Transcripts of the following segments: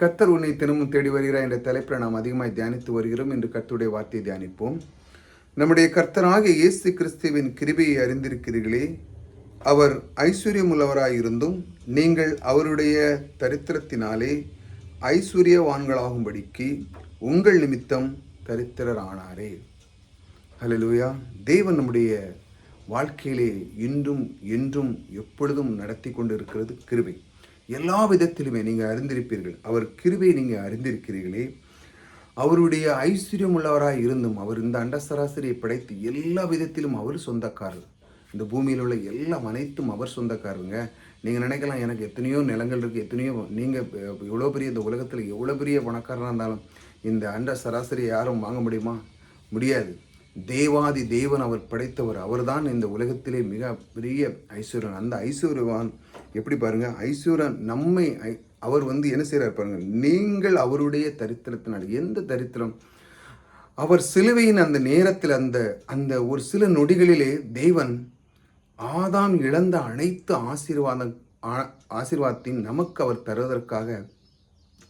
கர்த்தர் உன்னை தினமும் தேடி வருகிறார் என்ற தலைப்பில் நாம் அதிகமாக தியானித்து வருகிறோம். என்று கர்த்தருடைய வார்த்தையை தியானிப்போம். நம்முடைய கர்த்தராக இயேசு கிறிஸ்துவின் கிருபையை அறிந்திருக்கிறீர்களே. அவர் ஐஸ்வர்யமுள்ளவராய் இருந்தும் நீங்கள் அவருடைய தரித்திரத்தினாலே ஐஸ்வர்யவான்களாகும்படிக்கு உங்கள் நிமித்தம் தரித்திரரானாரே. ஹலலூயா தேவன் நம்முடைய வாழ்க்கையிலே இன்றும் என்றும் எப்பொழுதும் நடத்தி கொண்டு இருக்கிறது கிருபை. எல்லா விதத்திலுமே நீங்கள் அறிந்திருப்பீர்கள். அவர் கிருபை நீங்கள் அறிந்திருக்கிறீர்களே. அவருடைய ஐஸ்வர்யம் உள்ளவராக இருந்தும் அவர் இந்த அண்டசராசரியை படைத்து எல்லா விதத்திலும் அவர் சொந்தக்காரர். இந்த பூமியில் உள்ள எல்லாம் அனைத்தும் அவர் சொந்தக்காரருங்க. நீங்கள் நினைக்கலாம் எனக்கு எத்தனையோ நிலங்கள் இருக்குது எத்தனையோ நீங்கள் இவ்வளோ பெரிய இந்த உலகத்தில் எவ்வளோ பெரிய பணக்காரனாக இருந்தாலும் இந்த அண்ட சராசரி யாரும் வாங்க முடியுமா? முடியாது. தேவாதி தேவன் அவர் படைத்தவர் அவர்தான் இந்த உலகத்திலே மிக பெரிய ஐஸ்வர்யன். அந்த ஐஸ்வர்யவான் எப்படி பாருங்கள் ஐஸ்வர்யா நம்மை ஐ- அவர் வந்து என்ன செய்கிறார் பாருங்கள் நீங்கள் அவருடைய தரித்திரத்தினால் எந்த தரித்திரம்? அவர் சிலுவையின் அந்த நேரத்தில் அந்த அந்த ஒரு சில நொடிகளிலே தேவன் ஆதாம் இழந்த அனைத்து ஆசீர்வாதம் ஆ- ஆசீர்வாதத்தையும் நமக்கு அவர் தருவதற்காக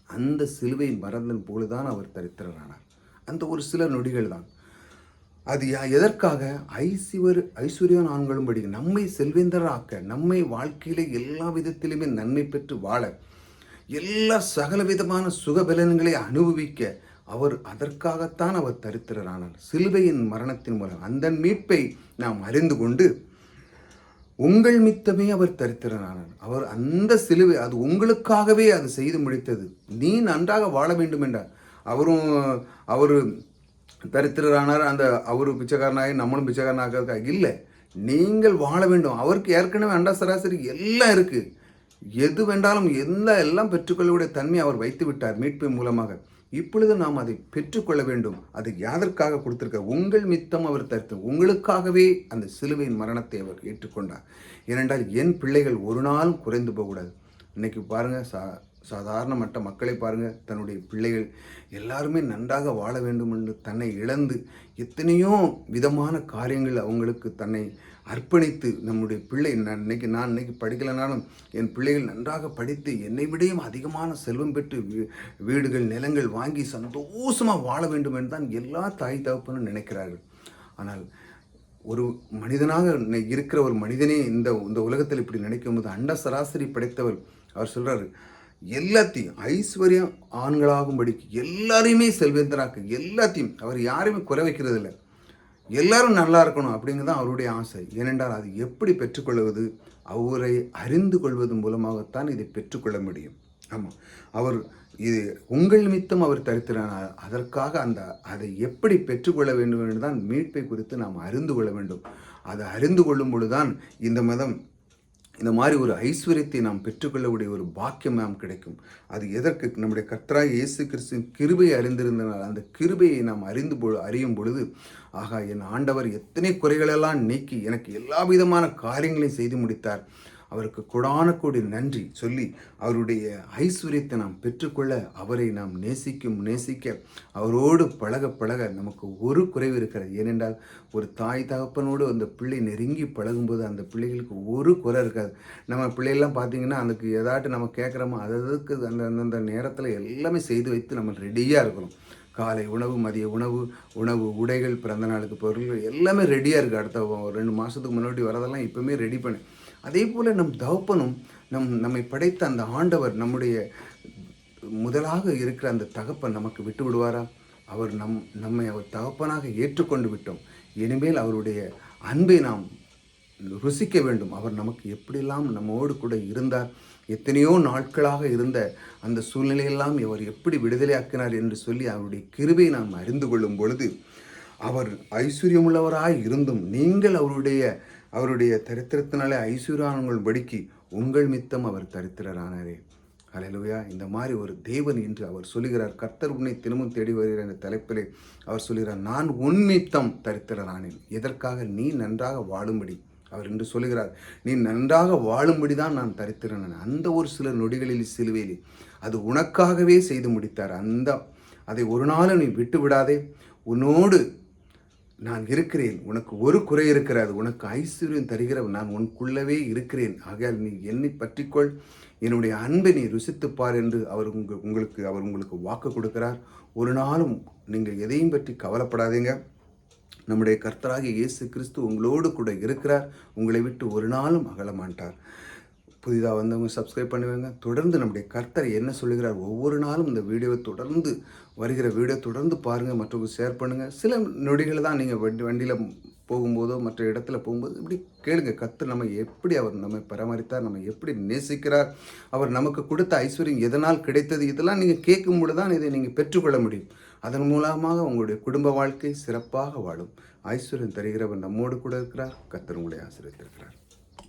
அந்த சிலுவை மறந்தன் போலதான் அவர் தரித்திரரானார். அந்த ஒரு சில நொடிகள் தான். அது யா- எதற்காக? ஐசிவர் ஐஸ்வர்யான் ஆண்களும்படி நம்மை செல்வேந்தராக்க நம்மை வாழ்க்கையிலே எல்லா விதத்திலுமே நன்மை பெற்று வாழ எல்லா சகல விதமான சுகபலன்களை அனுபவிக்க அவர் அதற்காகத்தான் அவர் தரித்திரரானார். சிலுவையின் மரணத்தின் மூலம் அந்த மீட்பை நாம் அறிந்து கொண்டு உங்கள் மித்தமே அவர் தரித்திரனானார் அவர் அந்த சிலுவை அது உங்களுக்காகவே அது செய்து முடித்தது. நீ நன்றாக வாழ வேண்டும் என்றார் அவரும் அவர் தரித்திரரானார். அந்த அவரு பிச்சைக்காரனாகி நம்மளும் பிச்சைக்காரனாக இல்லை நீங்கள் வாழ வேண்டும். அவருக்கு ஏற்கனவே அண்டா சராசரி எல்லாம் இருக்கு. எது வேண்டாலும் எந்த எல்லாம் பெற்றுக்கொள்ளக்கூடிய தன்மை அவர் வைத்து விட்டார் மீட்பு மூலமாக. இப்பொழுது நாம் அதை பெற்றுக்கொள்ள வேண்டும். அது யாதற்காக கொடுத்திருக்க? உங்கள் மித்தம் அவர் தரித்து உங்களுக்காகவே அந்த சிலுவையின் மரணத்தை அவர் ஏற்றுக்கொண்டார். ஏனென்றால் என் பிள்ளைகள் ஒரு நாளும் குறைந்து போகக்கூடாது. இன்னைக்கு பாருங்கள் சா சாதாரண மட்ட மக்களை பாருங்கள் தன்னுடைய பிள்ளைகள் எல்லாருமே நன்றாக வாழ வேண்டும் என்று தன்னை இழந்து எத்தனையோ விதமான காரியங்கள் அவங்களுக்கு தன்னை அர்ப்பணித்து நம்முடைய பிள்ளை நான் இன்னைக்கு நான் இன்னைக்கு படிக்கலைனாலும் என் பிள்ளைகள் நன்றாக படித்து என்னை விடையும் அதிகமான செல்வம் பெற்று வீ- வீடுகள் நிலங்கள் வாங்கி சந்தோஷமாக வாழ வேண்டும் என்று தான் எல்லா தாய் தகப்பனும் நினைக்கிறார்கள். ஆனால் ஒரு மனிதனாக இருக்கிற ஒரு மனிதனே இந்த இந்த உலகத்தில் இப்படி நினைக்கும் போது அண்ட சராசரி படைத்தவர் அவர் சொல்கிறாரு எல்லாத்தையும் ஐஸ்வர்யம் ஆண்களாகும்படிக்கு எல்லாரையுமே செல்வேந்தராக்க எல்லாத்தையும். அவர் யாரையுமே குறை வைக்கிறது இல்லை எல்லாரும் நல்லா இருக்கணும் அப்படிங்கிறது தான் அவருடைய ஆசை. ஏனென்றால் அது எப்படி பெற்றுக்கொள்வது? அவரை அறிந்து கொள்வது மூலமாகத்தான் இதை பெற்றுக்கொள்ள முடியும். ஆமாம் அவர் இது உங்கள் நிமித்தம் அவர் தரித்திரானார் அதற்காக அந்த அதை எப்படி பெற்றுக்கொள்ள வேண்டும் என்று தான் மீட்பை குறித்து நாம் அறிந்து கொள்ள வேண்டும். அதை அறிந்து கொள்ளும் பொழுதுதான் இந்த மதம் இந்த மாதிரி ஒரு ஐஸ்வர்யத்தை நாம் பெற்றுக்கொள்ளக்கூடிய ஒரு பாக்கியம் நாம் கிடைக்கும். அது எதற்கு? நம்முடைய கத்ரா இயேசு கிறிஸ்துவின் கிருபையை அறிந்திருந்தனால் அந்த கிருபையை நாம் அறிந்து பொழு அறியும் பொழுது ஆகா என் ஆண்டவர் எத்தனை குறைகளெல்லாம் நீக்கி எனக்கு எல்லா விதமான காரியங்களையும் செய்து முடித்தார். அவருக்கு கொடான நன்றி சொல்லி அவருடைய ஐஸ்வர்யத்தை நாம் பெற்றுக்கொள்ள அவரை நாம் நேசிக்கும் நேசிக்க அவரோடு பழக பழக நமக்கு ஒரு குறைவு இருக்கிறது. ஏனென்றால் ஒரு தாய் தகப்பனோடு அந்த பிள்ளை நெருங்கி பழகும்போது அந்த பிள்ளைகளுக்கு ஒரு குறை இருக்காது. நம்ம பிள்ளைகள்லாம் பார்த்தீங்கன்னா அதுக்கு ஏதாட்டு நம்ம கேட்குறோமோ அதுக்கு அந்த அந்தந்த நேரத்தில் எல்லாமே செய்து வைத்து நம்ம ரெடியாக இருக்கணும். காலை உணவு மதிய உணவு உணவு உடைகள் பிறந்த நாளுக்கு பொருள் எல்லாமே ரெடியாக இருக்குது அடுத்த ஒரு ரெண்டு மாதத்துக்கு முன்னாடி வரதெல்லாம் இப்போவுமே ரெடி பண்ணு. அதே போல் நம் தகப்பனும் நம் நம்மை படைத்த அந்த ஆண்டவர் நம்முடைய முதலாக இருக்கிற அந்த தகப்பன் நமக்கு விட்டு விடுவாரா? அவர் நம் நம்மை அவர் தகப்பனாக ஏற்றுக்கொண்டு விட்டோம். இனிமேல் அவருடைய அன்பை நாம் ருசிக்க வேண்டும். அவர் நமக்கு எப்படியெல்லாம் நம்மோடு கூட இருந்தார் எத்தனையோ நாட்களாக இருந்த அந்த சூழ்நிலையெல்லாம் அவர் எப்படி விடுதலையாக்கினார் என்று சொல்லி அவருடைய கிருபை நாம் அறிந்து கொள்ளும் பொழுது அவர் ஐஸ்வர்யமுள்ளவராய் இருந்தும் நீங்கள் அவருடைய அவருடைய தரித்திரத்தினாலே ஐஸ்வர்யானங்கள் படிக்கி உங்கள் மித்தம் அவர் தரித்திரரானாரே. அலையலுவையா இந்த மாதிரி ஒரு தேவன் என்று அவர் சொல்லுகிறார். கர்த்தர் உன்னை தினமும் தேடி வருகிற என்ற தலைப்பிலே அவர் சொல்கிறார் நான் உன் நித்தம் தரித்திரரானேன். எதற்காக? நீ நன்றாக வாழும்படி அவர் என்று சொல்லுகிறார். நீ நன்றாக வாழும்படி தான் நான் தரித்திரன் அந்த ஒரு சில நொடிகளில் சிலுவேலி அது உனக்காகவே செய்து முடித்தார். அந்த அதை ஒரு நாளும் நீ விட்டு விடாதே உன்னோடு நான் இருக்கிறேன். உனக்கு ஒரு குறை இருக்கிறாது. உனக்கு ஐஸ்வர்யம் தருகிறவன் நான் உனக்குள்ளவே இருக்கிறேன். ஆகையால் நீ என்னை பற்றிக்கொள். என்னுடைய அன்பை நீ ருசித்துப்பார் என்று அவர் உங்க உங்களுக்கு அவர் உங்களுக்கு வாக்கு கொடுக்கிறார். ஒரு நாளும் நீங்கள் எதையும் பற்றி கவலைப்படாதீங்க. நம்முடைய கர்த்தராகிய இயேசு கிறிஸ்து உங்களோடு கூட இருக்கிறார். உங்களை விட்டு ஒரு நாளும் அகலமாட்டார் புதிதாக வந்தவங்க சப்ஸ்கிரைப் பண்ணுவாங்க தொடர்ந்து நம்முடைய கர்த்தர் என்ன சொல்லுகிறார்? ஒவ்வொரு நாளும் இந்த வீடியோவை தொடர்ந்து வருகிற வீடியோ தொடர்ந்து பாருங்கள் மற்றவங்க ஷேர் பண்ணுங்கள் சில நொடிகளை தான் நீங்கள் வண்டி வண்டியில் போகும்போதோ மற்ற இடத்துல போகும்போது இப்படி கேளுங்க. கர்த்தர் நம்ம எப்படி அவர் நம்மை பராமரித்தார் நம்ம எப்படி நேசிக்கிறார் அவர் நமக்கு கொடுத்த ஐஸ்வர்யம் எதனால் கிடைத்தது? இதெல்லாம் நீங்கள் கேட்கும்போது தான் இதை நீங்கள் பெற்றுக்கொள்ள முடியும். அதன் மூலமாக உங்களுடைய குடும்ப வாழ்க்கை சிறப்பாக வாழும். ஐஸ்வர்யம் தருகிறவர் நம்மோடு கூட இருக்கிறார். கர்த்தர் உங்களை ஆசிரியத்திருக்கிறார்